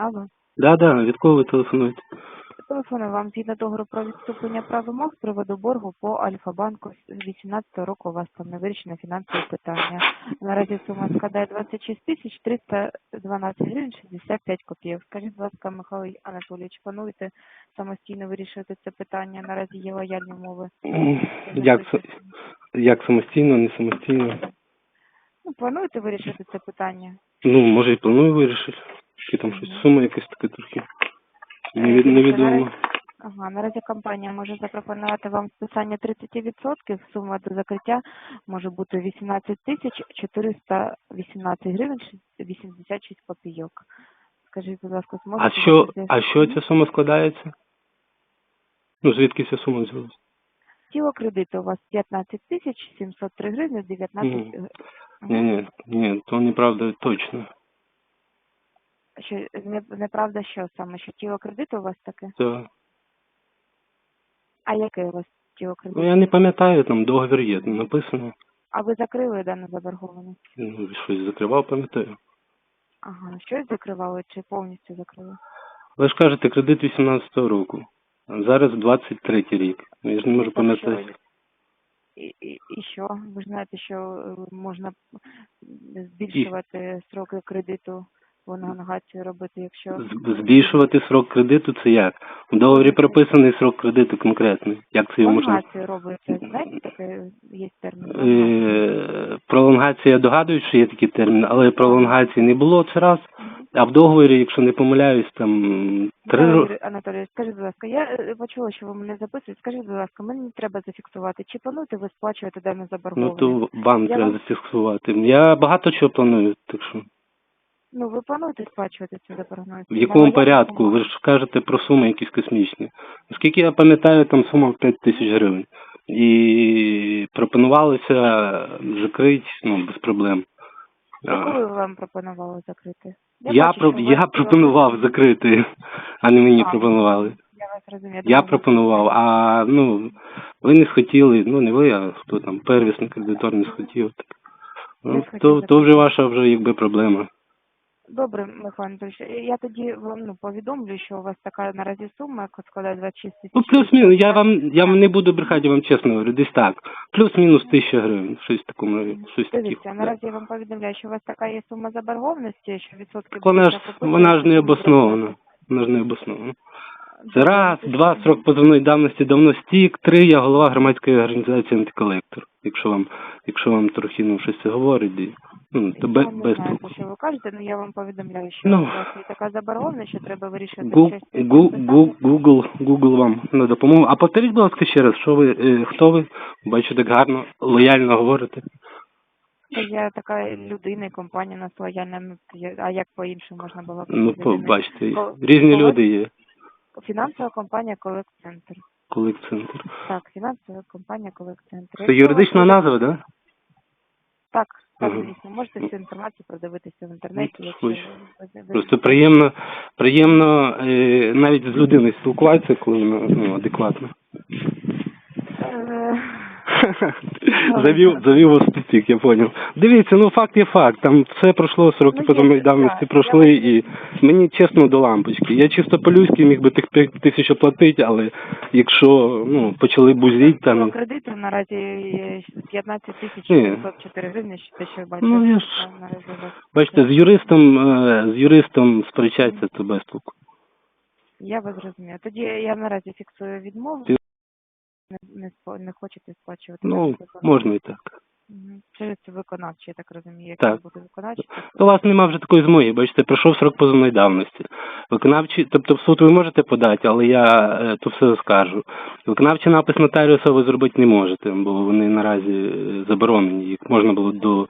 Алло. Да, да, від кого ви телефонуєте? Телефоную вам згідно договору про відступлення прав вимог з приводу боргу по Альфа-банку з 18 року у вас там не вирішено фінансове питання. Наразі сума складає 26 тисяч 312 гривень 65 копійок. Скажіть, будь ласка, Михайло Анатолійович, плануєте самостійно вирішувати це питання? Наразі є лояльні умови. Як, як самостійно, не самостійно? Ну, плануєте вирішити це питання? Ну, може і планую вирішити. Тільки там щось сума якась така трохи. неві- Невідомо. Ага, наразі компанія може запропонувати вам списання 30%. Сума до закриття може бути 18 тисяч 418 гривень 86 копійок. Скажіть, будь ласка, зможете... А що, а що ця сума складається? Ну, звідки ця сума взялась? Тіло кредиту у вас 15 тисяч 703 гривні 19... Мгм. Ні, ні, ні, то неправда точно. Що, не, неправда що саме? Що тіло кредиту у вас таке? Це, А яке у вас тіло кредиту? ну, я не пам'ятаю, там договір є, там написано. А ви закрили дану заборгованість? Ну, щось закривав, пам'ятаю. Ага, щось закривали чи повністю закрили? Ви ж кажете, кредит 18-го року. А зараз 23-й рік. Ну, Я ж не можу пам'ятати. І, і, і що? Ви ж знаєте, що е, можна збільшувати строки кредиту по нагацію робити, якщо Збільшувати срок кредиту це як? У договорі прописаний срок кредиту конкретний. Як це його можна? пролонгацію робиться. Знаєте, таке є термін? Е, Пролонгація, я догадуюсь, що є такий термін, але пролонгації не було це раз. А в договорі, якщо не помиляюсь, там три роки. Анатолійович, скажіть, будь ласка, я е, почула, що ви мене записуєте. Скажіть, будь ласка, мені треба зафіксувати. Чи плануєте ви сплачувати дану Ну заборгованість? то вам Я треба вам- зафіксувати. Я багато чого планую, так що. Ну, ви плануєте сплачувати цю заборгованість? В якому порядку? Ви ж кажете про суми якісь космічні. Наскільки я пам'ятаю, там сума в 5 тисяч гривень. І пропонувалося закрити ну, без проблем. Коли вам пропонували закрити? Я, бачу, про... я вас пропонував закрити, а не мені А. пропонували. Я вас розумію. Я пропонував, а ну ви не схотіли, ну не ви, а хто там, первісний кредитор не схотів. Не Ну, то, то вже ваша вже якби проблема. Добре, Михайло Анатолійович, я тоді вам ну, повідомлю, що у вас така наразі сума, яка складає 26 тисяч. Ну, плюс-мінус, я вам я вам не буду брехати, я вам чесно говорю, десь так. Плюс-мінус тисяча гривень, щось в такому, щось таких. Дивіться, наразі я вам повідомляю, що у вас така є сума заборгованості, що відсотки... Вона ж вона ж не обоснована. Вона ж не обоснована. Це раз, два, срок позовної давності давно стік, три, я голова громадської організації антиколектор. Якщо вам, якщо вам трохи ну, щось це говорить, ну, то без, не без знаю, толку. що ви кажете, але я вам повідомляю, що Ну. у вас є така заборгованість, що треба вирішити щось. Гу- Гу- Google, Google вам на допомогу. А повторіть, будь ласка, ще раз, що ви, е, хто ви? Бачу, так гарно, лояльно говорите. Я така людина, і компанія у нас лояльна, ну, я- а як по-іншому можна було бути Ну, людиною? різні коли- люди є. Фінансова компанія Колект-Центр. Колекцентр. Так, фінансова компанія Колект-Центр. Це юридична назва, так? Да? Так, Ага. звісно. Можете всю інформацію продивитися в інтернеті, Ну, якщо Просто приємно, приємно е, навіть з людиною спілкуватися, коли вона ну, адекватна. Завів, завів вас тупик, я поняв. Дивіться, ну факт є факт. Там все пройшло, сроки Ну, є, давності пройшли, і мені чесно до лампочки. Я чисто по-людськи міг би тих п'ять тисяч оплатити, але якщо ну, почали бузіть По там. кредиту наразі є 15 тисяч Ні. 704 гривні, що те, що бачу. Ну, я ж-. Бачите, з юристом, е, з юристом сперечатися це без толку. Я вас зрозумію. Тоді я наразі фіксую відмову. Не, не, спо- не хочете сплачувати. Ну, можна і так. Мгм. Через виконавчі, я так розумію, як Так. буде виконавчий, То у вас нема вже такої змоги, бачите, пройшов срок позовної давності. Виконавчі, тобто в суд ви можете подати, але я е, то все скажу. Виконавчий напис нотаріуса ви зробити не можете, бо вони наразі е, заборонені. Їх можна було до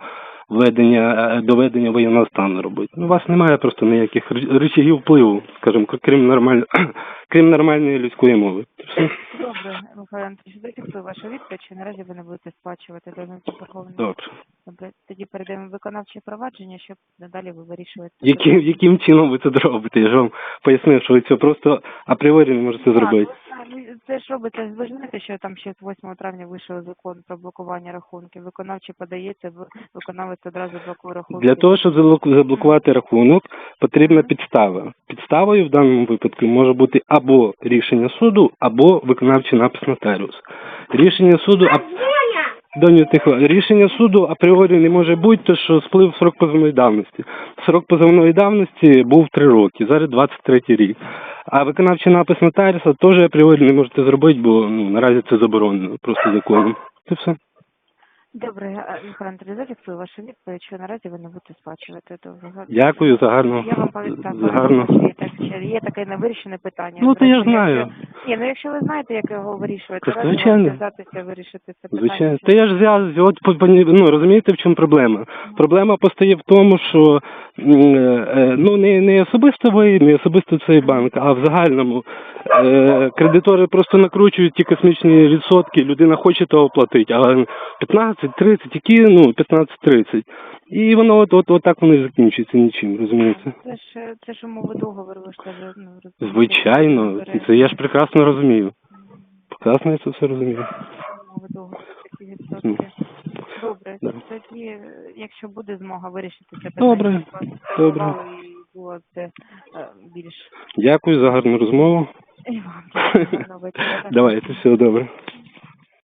введення е, до ведення воєнного стану робити. Ну, у вас немає просто ніяких рычагів впливу, скажімо, крім нормально крім нормальної людської мови. Добре, Михайло Анатолійович, зафіксую вашу відповідь, що наразі ви не будете сплачувати до Верховної Добре. Добре, тоді перейдемо виконавче провадження, щоб надалі ви вирішуєте. Яким, яким чином ви це робите? Я ж вам пояснив, що ви це просто апріорі не можете зробити. Це ж робиться, ви ж знаєте, що там ще з 8 травня вийшов закон про блокування рахунків. Виконавче подається, ви- виконавець одразу блокує рахунки. Для того, щоб заблоку- заблокувати рахунок, потрібна підстава. Підставою в даному випадку може бути або рішення суду, або виконавчий напис нотаріус. Рішення суду а... Доню, тихо. Рішення суду апріорі не може бути, то що сплив срок позовної давності. Срок позовної давності був 3 роки, зараз 23 рік. А виконавчий напис нотаріуса теж апріорі не можете зробити, бо ну, наразі це заборонено просто законом. Це все. Добре, а, Михайло Анатолійович, зафіксую вашу відповідь, що наразі ви не будете сплачувати. Добре. Дякую за гарно. Я вам повідомляю, За гарно. що є, таке невирішене питання. Ну, то я знаю. Ні, ну якщо ви знаєте, як його вирішувати, то звичайно. зв'язатися, вирішити це питання. Звичайно, та я ж зв'яз, от ну розумієте, в чому проблема? Проблема постає в тому, що е, ну не, не особисто ви, не особисто цей банк, а в загальному е, кредитори просто накручують ті космічні відсотки, людина хоче того платити, а 15-30, які ну 15-30. І воно от, от, от так воно і закінчується нічим, розумієте? Це ж це ж умови договору, ви ж теж ну, розумієте. Звичайно, це я ж прекрасно розумію. Прекрасно я це все розумію. Умови договору такі Ну. відсотки. Добре, Да. тоді, якщо буде змога вирішити це питання, Добре, щоб вас добре. і було це е, більш Дякую за гарну розмову. і вам дякую, гарного вечора. Давайте, всього добре.